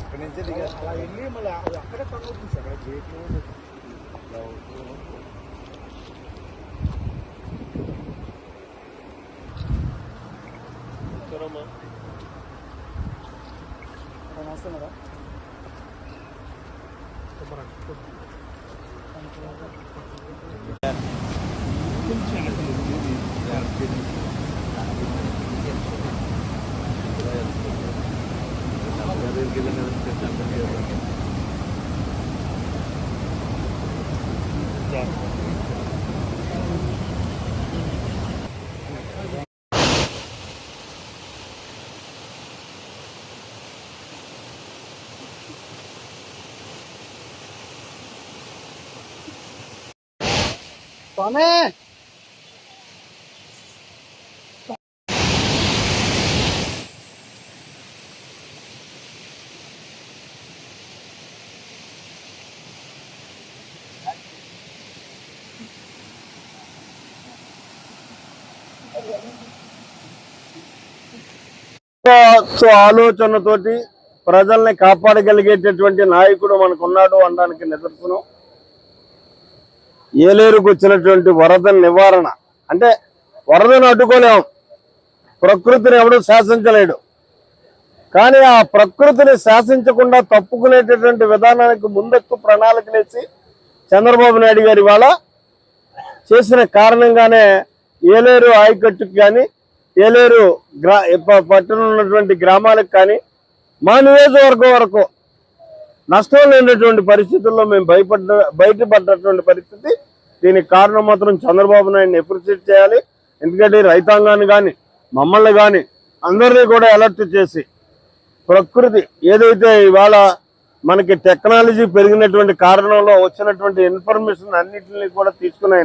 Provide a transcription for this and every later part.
అక్కడి నుంచే దిగేస్తాం అలా వెళ్ళి మళ్ళీ అది అక్కడే పని అవుతుంది సార్ అక్కడ గేట్లు has given us the summary of it. Come in! ఆలోచనతోటి ప్రజల్ని కాపాడగలిగేటటువంటి నాయకుడు మనకున్నాడు అనడానికి నిదర్శనం. ఏలేరుకు వచ్చినటువంటి వరద నివారణ. అంటే వరదను అడ్డుకోలేం. ప్రకృతిని ఎవడు శాసించలేడు. కానీ ఆ ప్రకృతిని శాసించకుండా తప్పుకునేటటువంటి విధానానికి ముందస్తు ప్రణాళికలేసి చంద్రబాబు నాయుడు గారి వాళ్ళ చేసిన కారణంగానే ఏలేరు ఆయకట్టుకు కానీ ఏలేరు గ్రా ప- పట్టణంలో ఉన్నటువంటి గ్రామాలకు కానీ మా నియోజకవర్గం వరకు నష్టం లేనటువంటి పరిస్థితుల్లో మేము భయపడ్డ బయటపడ్డటువంటి పరిస్థితి. దీనికి కారణం మాత్రం చంద్రబాబు నాయుడిని అప్రిషియేట్ చేయాలి? ఎందుకంటే రైతాంగాన్ని కానీ మమ్మల్ని కానీ అందరినీ కూడా అలర్ట్ చేసి ప్రకృతి ఏదైతే ఇవాళ మనకి టెక్నాలజీ పెరిగినటువంటి కారణంలో వచ్చినటువంటి ఇన్ఫర్మేషన్ అన్నింటినీ కూడా తీసుకుని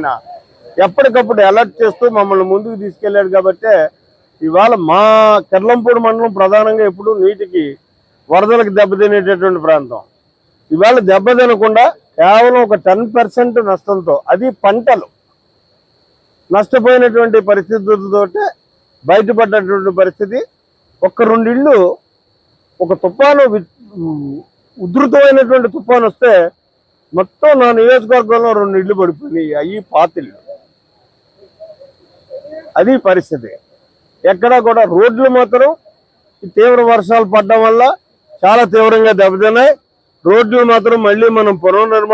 ఎప్పటికప్పుడు అలర్ట్ చేస్తూ మమ్మల్ని ముందుకు తీసుకెళ్ళాడు కాబట్టి ఇవాళ మా కెర్లంపూడి మండలం ప్రధానంగా ఎప్పుడు నీటికి వరదలకు దెబ్బతినేటటువంటి ప్రాంతం. ఇవాళ దెబ్బతినకుండా కేవలం ఒక టెన్ పర్సెంట్ నష్టంతో అది పంటలు. నష్టపోయినటువంటి పరిస్థితులతో బయటపడ్డటువంటి పరిస్థితి. ఒక్క రెండిళ్ళు ఒక తుఫాను ఉధృతమైనటువంటి తుఫాను వస్తే మొత్తం నా నియోజకవర్గంలో రెండు ఇళ్ళు పడిపోయినాయి అవి పాతిళ్ళు. అది పరిస్థితి. ఎక్కడా కూడా రోడ్లు మాత్రం తీవ్ర వర్షాలు పడడం వల్ల చాలా తీవ్రంగా దెబ్బతిన్నాయి. రోడ్లు మాత్రం మళ్ళీ మనం పునర్నిర్మాణం